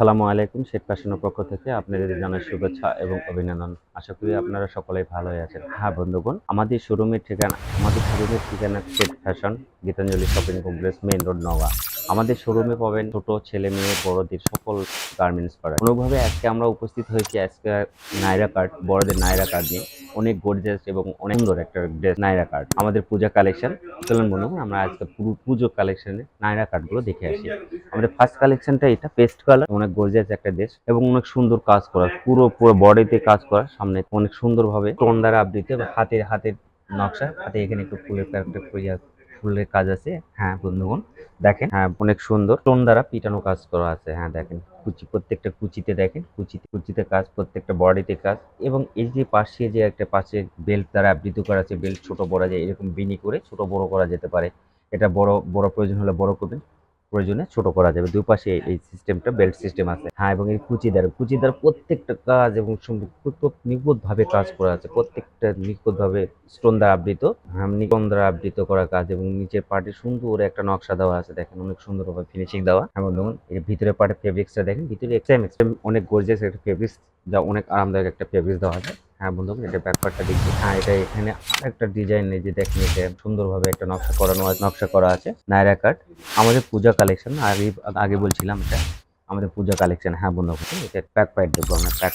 আসসালামু আলাইকুম, শেখ ফ্যাশনের পক্ষ থেকে আপনাদের জানাই শুভেচ্ছা এবং অভিনন্দন। আশা করি আপনারা সকলেই ভালোই আছেন। হ্যাঁ বন্ধুগণ, আমাদের শোরুমের ঠিকানা, আমাদের শোরুমের ঠিকানা Sheikh fashion, Gitanjali shopping complex, main road Nawa আমাদের শোরুমে পাবেন ছোট ছেলে মেয়ে, বড়দের সকল গার্মেন্টস পাড়া কোনোভাবে আজকে আমরা উপস্থিত হয়েছি আজকে নাইরা কার্ড বড়দের নাইরা কার্ড নিয়ে। অনেক গর্জিয়াস এবং অনেক সুন্দর একটা ড্রেস নাইরা কার্ড আমাদের পূজা কালেকশন চলুন বন্ধুগণ আমরা আজকে পুরো পুজো কালেকশনের নাইরা কার্ডগুলো দেখে আসি। আমাদের ফার্স্ট কালেকশনটা এটা পেস্ট কালার অনেক গর্জিয়াস একটা ড্রেস এবং অনেক সুন্দর কাজ করা। পুরো পুরো বডিতে কাজ করা। সামনে অনেক সুন্দরভাবে টোন দ্বারা আবৃত এবং হাতের হাতের নকশা। হাতে এখানে একটু ফুলের একটা ফুলের কাজ আছে। হ্যাঁ বন্ধুগণ। দেখেন হ্যাঁ অনেক সুন্দর। টোন দ্বারা পিটানো কাজ করা আছে। হ্যাঁ দেখেন, কুচি, প্রত্যেকটা কুচিতে দেখেন কুচিতে কুচিতে কাজ, প্রত্যেকটা বডিতে কাজ। এবং এই যে পাশে যে একটা পাশে বেল্ট দ্বারা আবৃত করা আছে, বেল্ট ছোট বড় যায়, এরকম বিনি করে ছোট বড় করা যেতে পারে। এটা বড় বড় প্রয়োজন হলে বড় করবেন। প্রয়োজনে ছোট করা যাবে। দুই পাশে এই সিস্টেমটা বেল্ট সিস্টেম আছে। হ্যাঁ এবং এই কুচিদার কুচিদার প্রত্যেকটা কাজ এবং নিখুঁত ভাবে কাজ করা আছে। প্রত্যেকটা নিখুঁত ভাবে স্টোন দ্বারা আবৃত হ্যাঁ স্টোন দ্বারা আবৃত করা কাজ এবং নিচের পার্টে সুন্দর একটা নকশা দেওয়া আছে। দেখেন, অনেক সুন্দরভাবে ফিনিশিং দেওয়া। এবং দেখুন এর ভিতরে পার্টে ফেব্রিক্সটা দেখেন, ভিতরে অনেক গর্জিয়াস একটা ফেব্রিক্স যা অনেক আরামদায়ক একটা ফেব্রিক্স দেওয়া আছে। হ্যাঁ বন্ধুগণ এটা ব্যাকপার্টটা দেখছি। হ্যাঁ এটা এখানে আরেকটা ডিজাইন এই যে দেখেন, এটা সুন্দরভাবে একটা নকশা করানো নকশা করা আছে, নায়রা কাট আমাদের পূজা কালেকশন আগে আগে বলছিলাম এটা আমাদের পূজা কালেকশন হ্যাঁ বন্ধুগণ এটা প্যাক প্যাড দেখব আমরা। প্যাক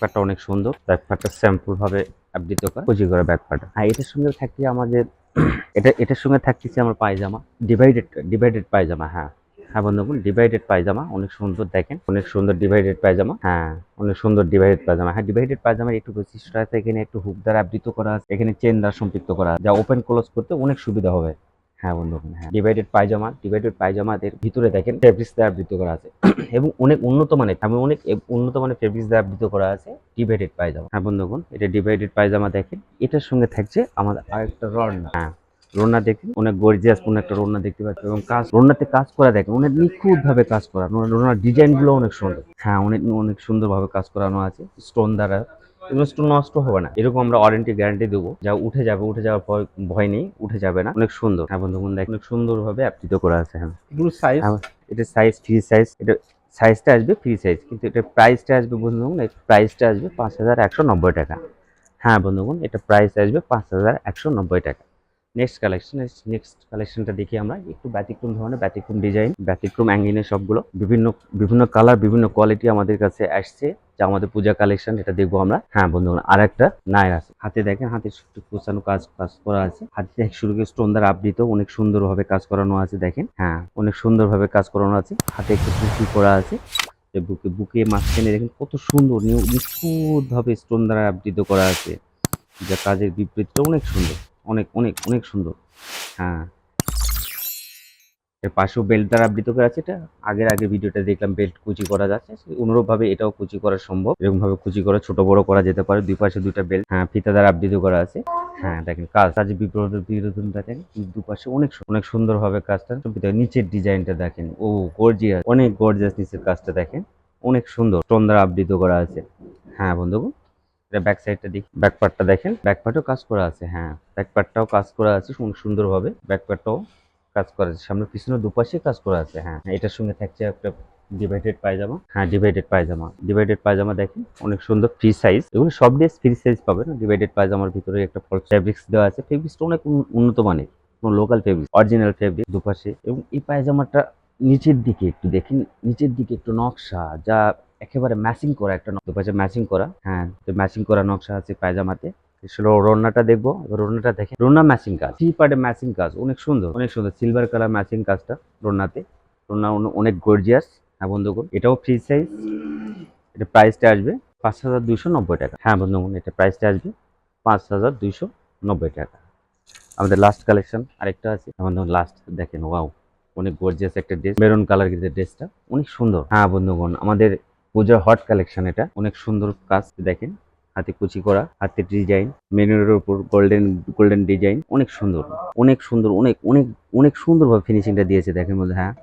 প্যাডটা অনেক সুন্দর। প্যাক প্যাডটা স্যাম্পুলভাবে আবৃত করা কুচি করা ব্যাক প্যাড হ্যাঁ এটার সঙ্গে থাকছে আমাদের, এটা, এটার সঙ্গে থাকতেছে আমার পায়জামা। ডিভাইডেড ডিভাইডেড পায়জামা হ্যাঁ। হ্যাঁ বন্ধুগণ ডিভাইডেড পায়জামা, অনেক সুন্দর দেখেন, অনেক সুন্দর ডিভাইডেড পায়জামা হ্যাঁ অনেক সুন্দর ডিভাইডেড পায়জামা হ্যাঁ ডিভাইডেড পায়জামার একটু বৈশিষ্ট্য আছে, এখানে একটু হুক দ্বারা আবৃত করা আছে, এখানে চেন দ্বারা সম্পৃক্ত করা যা ওপেন ক্লোজ করতে অনেক সুবিধা হবে হ্যাঁ বন্ধুগণ হ্যাঁ ডিভাইডেড পায়জামা ডিভাইডেড পায়জামাদের ভিতরে দেখেন ফেব্রিক্স দ্বারা আবৃত করা আছে, এবং অনেক উন্নত মানের, আমি অনেক উন্নত মানের ফেব্রিক্স দ্বারা আবৃত করা আছে ডিভাইডেড পায়জামা হ্যাঁ বন্ধুগণ, এটা ডিভাইডেড পায়জামা দেখেন, এটার সঙ্গে থাকছে আমাদের আরেকটা রড হ্যাঁ রোনা দেখেন অনেক গর্জিয়াস কোন একটা রোনা দেখতে পাচ্ছি। এবং কাজ রোনাতে কাজ করা দেখেন অনেক নিখুঁত ভাবে কাজ করা রোনার ডিজাইনগুলো অনেক সুন্দর। হ্যাঁ অনেক অনেক সুন্দর ভাবে কাজ করানো আছে স্টোন দ্বারা। এগুলো স্টোন নষ্ট হবে না। এরকম আমরা ওয়ারেন্টি গ্যারান্টি দেবো। যা উঠে যাবে উঠে যাওয়ার ভয় ভয় নেই উঠে যাবে না। অনেক সুন্দর। হ্যাঁ বন্ধু দেখেন অনেক সুন্দর ভাবে আবৃত করা আছে হ্যাঁ। এগুলো সাইজ হ্যাঁ, এটা সাইজ ফ্রি সাইজ এটা সাইজটা আসবে ফ্রি সাইজ কিন্তু এটা প্রাইসটা আসবে বন্ধুগণ প্রাইসটা আসবে পাঁচ হাজার একশো নব্বই টাকা। হ্যাঁ বন্ধুগণ এটা প্রাইস আসবে পাঁচ হাজার একশো নব্বই টাকা। নেক্সট কালেকশন নেক্সট কালেকশনটা দেখি আমরা। একটু ব্যতিক্রম ধরনের, ব্যতিক্রম ডিজাইন ব্যতিক্রম অ্যাঙ্গিনের সবগুলো। বিভিন্ন বিভিন্ন কালার বিভিন্ন কোয়ালিটি আমাদের কাছে আসছে, যা আমাদের পূজা কালেকশন এটা দেখব আমরা। হ্যাঁ বন্ধুগণ আর একটা নায়ের আছে। হাতে দেখেন, হাতে কোচানো কাজ কাজ করা আছে। হাতে শুরু করে স্টোন দ্বারা আবৃত, অনেক সুন্দরভাবে কাজ করানো আছে, দেখেন। হ্যাঁ অনেক সুন্দরভাবে কাজ করানো আছে। হাতে একটু কুচি করা আছে। বুকে বুকে মাঝখানে দেখেন, কত সুন্দর নিখুঁত ভাবে স্টোন দ্বারা আবৃত করা আছে। যা কাজের বিপরীতটা অনেক সুন্দর। অনেক অনেক অনেক সুন্দর। হ্যাঁ। এর পাশেও বেল্ট দ্বারা আবৃত করা আছে এটা। আগের আগে ভিডিওটা দেখলাম বেল্ট কুচি করা যাচ্ছে। অনুরূপ ভাবে এটাও কুচি করা সম্ভব। এরকম ভাবে কুচি করা ছোট, বড় করা যেতে পারে। দুই পাশে দুইটা বেল্ট হ্যাঁ ফিতা দ্বারা আবৃত করা আছে। হ্যাঁ দেখেন কাজ। কাজ বিপরীত, বিরোধন দেখেন। দুপাশে অনেক অনেক সুন্দর ভাবে কাজটা। নিচের ডিজাইনটা দেখেন। ও, গর্জিয়াস। অনেক গর্জিয়াস নিচের কাজটা দেখেন। অনেক সুন্দর। স্টোন দ্বারা আবৃত করা আছে। হ্যাঁ বন্ধুগণ। এটা ব্যাক সাইডটা দেখি ব্যাক পার্টটা দেখেন ব্যাক পার্টও কাজ করা আছে হ্যাঁ। ব্যাক পার্টটাও কাজ করা আছে সুন্দরভাবে ব্যাক পার্টটাও কাজ করা আছে। সামনে পিছনে দুপাশে কাজ করা আছে হ্যাঁ। এটার সঙ্গে থাকছে একটা ডিভাইডেড পায়জামা হ্যাঁ ডিভাইডেড পায়জামা। ডিভাইডেড পায়জামা দেখেন, অনেক সুন্দর ফ্রি সাইজ এগুলো সব ড্রেস ফ্রি সাইজ পাবেন। ডিভাইডেড পায়জামার ভিতরে একটা ফেব্রিক্স দেওয়া আছে। ফেব্রিক্সটা অনেক উন- উন্নত মানের, কোনো লোকাল ফেব্রিক অরিজিনাল ফেব্রিক দুপাশে। এবং এই পায়জামাটা নিচের দিকে একটু দেখেন, নিচের দিকে একটু নকশা, যা একেবারে ম্যাচিং করা, একটা দুপাশে ম্যাচিং করা হ্যাঁ তো ম্যাচিং করা নকশা আছে পায়জামাতে। আসলে রোনাটা দেখব রোনাটা দেখেন। রোনা ম্যাচিং কাজ, থ্রি পার্টে ম্যাচিং কাজ, অনেক সুন্দর অনেক সুন্দর, সিলভার কালার ম্যাচিং কাজটা রোনাতে। রোনা অনেক গর্জিয়াস হ্যাঁ বন্ধুগণ, এটাও ফ্রি সাইজ এটা প্রাইসটা আসবে পাঁচ হাজার দুইশো নব্বই টাকা। হ্যাঁ বন্ধুগণ, এটা প্রাইসটা আসবে পাঁচ হাজার দুইশো নব্বই টাকা। আমাদের লাস্ট কালেকশন আরেকটা আছে। আমাদের লাস্ট দেখেন ওয়াও অনেক গর্জিয়াস একটা ড্রেস মেরুন কালার কিন্তু ড্রেসটা অনেক সুন্দর। হ্যাঁ বন্ধুগণ, আমাদের পূজার হট কালেকশন এটা। অনেক সুন্দর কাজ, দেখেন, হাতে কুচি করা, হাতে ডিজাইন মেনুরের উপর গোল্ডেন গোল্ডেন ডিজাইন অনেক সুন্দর অনেক সুন্দর, অনেক অনেক অনেক সুন্দরভাবে ফিনিশিংটা দিয়েছে, দেখেন মধ্যে হ্যাঁ?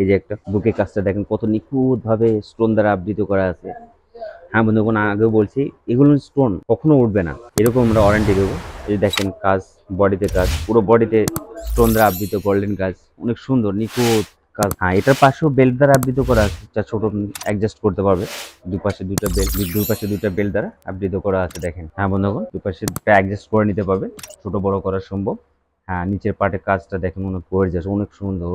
এই যে একটা বুকে কাজটা, দেখেন কত নিখুঁতভাবে স্টোন দ্বারা আবৃত করা আছে। হ্যাঁ বন্ধুগণ আগেও বলছি, এগুলো স্টোন কখনো উঠবে না। এরকম আমরা ওয়ারেন্টি দেবো। এই দেখেন কাজ বডিতে কাজ, পুরো বডিতে স্টোন দ্বারা আবৃত গোল্ডেন কাজ, অনেক সুন্দর, নিখুঁত। কাজ হ্যাঁ এটার পাশেও বেল্ট দ্বারা আবৃত করা আছে। যা ছোট অ্যাডজাস্ট করতে পারবে। দুই পাশে দুইটা বেল্ট দুই পাশে দুইটা বেল্ট দ্বারা আবৃত করা আছে, দেখেন। হ্যাঁ বন্ধুগণ দুই পাশে অ্যাডজাস্ট করে নিতে পারবে। ছোট, বড় করা সম্ভব। হ্যাঁ নিচের পার্টের কাজটা দেখেন, অনেক গর্জিয়াস অনেক সুন্দর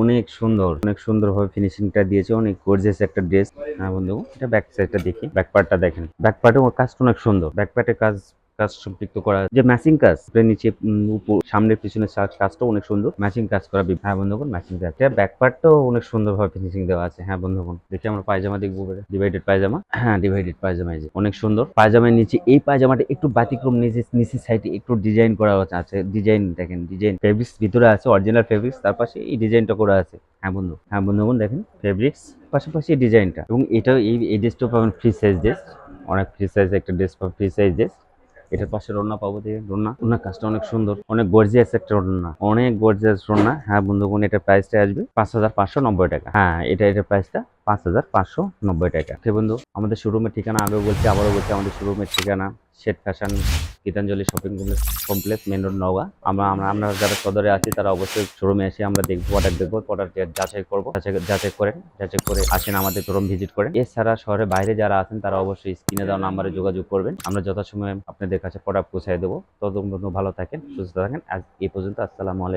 অনেক সুন্দর। অনেক সুন্দর ভাবে ফিনিশিংটা দিয়েছে, অনেক গর্জিয়াস একটা ড্রেস হ্যাঁ বন্ধু এটা ব্যাক সাইডটা দেখি ব্যাক পার্টটা দেখেন। ব্যাক পার্টে ওর কাজটা অনেক সুন্দর। ব্যাক পার্টের কাজ কাজ সম্পৃক্ত করা। যে ম্যাচিং কাজ নিচে উপর সামনের পিছনের সা- কাজটাও অনেক সুন্দর। ম্যাচিং কাজ করা হ্যাঁ বন্ধুগণ ম্যাচিং কাজ। এটা ব্যাক পার্টটাও অনেক সুন্দর ভাবে ফিনিশিং দেওয়া আছে। হ্যাঁ বন্ধুগণ, দেখি আমরা পায়জামা দেখব ডিভাইডেড পায়জামা। হ্যাঁ ডিভাইডেড পায়জামা এই যে, অনেক সুন্দর। পায়জামার নিচে, এই পায়জামাটা একটু ব্যতিক্রম, নিচে নিচের সাইডে একটু ডিজাইন করা আছে ডিজাইন দেখেন ডিজাইন ফেব্রিক্স ভিতরে আছে অরিজিনাল ফেব্রিক্স তার পাশে এই ডিজাইনটা করা আছে। হ্যাঁ বন্ধু হ্যাঁ বন্ধুগণ, দেখেন ফেব্রিক্স পাশাপাশি ডিজাইনটা এবং এটাও এই ড্রেসটাও পাবেন ফ্রি সাইজ ড্রেস অনেক ফ্রি সাইজ একটা ড্রেস পাবেন ফ্রি সাইজ ড্রেস এটার পাশে রন্না পাবো দিয়ে। রন্না? রন্না কাজটা অনেক সুন্দর। অনেক গর্জিয়াস একটা রন্না। অনেক গর্জিয়াস রন্না। হ্যাঁ বন্ধুগণ, এটার প্রাইসটা আসবে পাঁচ হাজার পাঁচশো নব্বই টাকা। হ্যাঁ এটা, এটার প্রাইসটা পাঁচ হাজার পাঁচশো নব্বই টাকা। ওকে বন্ধু, আমাদের শোরুমের ঠিকানা আগেও বলছি, আবারও বলছি, আমাদের শোরুমের ঠিকানা শেট fashion Gitanjali shopping complex complex main road Naogaon. আমরা আমরা আমরা যারা সদরে আছি, তারা অবশ্যই শোরুমে এসে আমরা দেখব প্রোডাক্ট দেখব প্রোডাক্ট যাচাই করব, যাচাই করেন, যাচাই করে আসেন আমাদের শোরুম ভিজিট করেন। এছাড়া শহরের বাইরে যারা আছেন, তারা অবশ্যই স্ক্রিনে দেওয়া নাম্বারে যোগাযোগ করবেন। আমরা যথাসময়ে আপনাদের কাছে প্রোডাক্ট পৌঁছায় দেবো। পর্যন্ত ভালো থাকেন, সুস্থ থাকেন। আজ এই পর্যন্ত, আসসালামু আলাইকুম।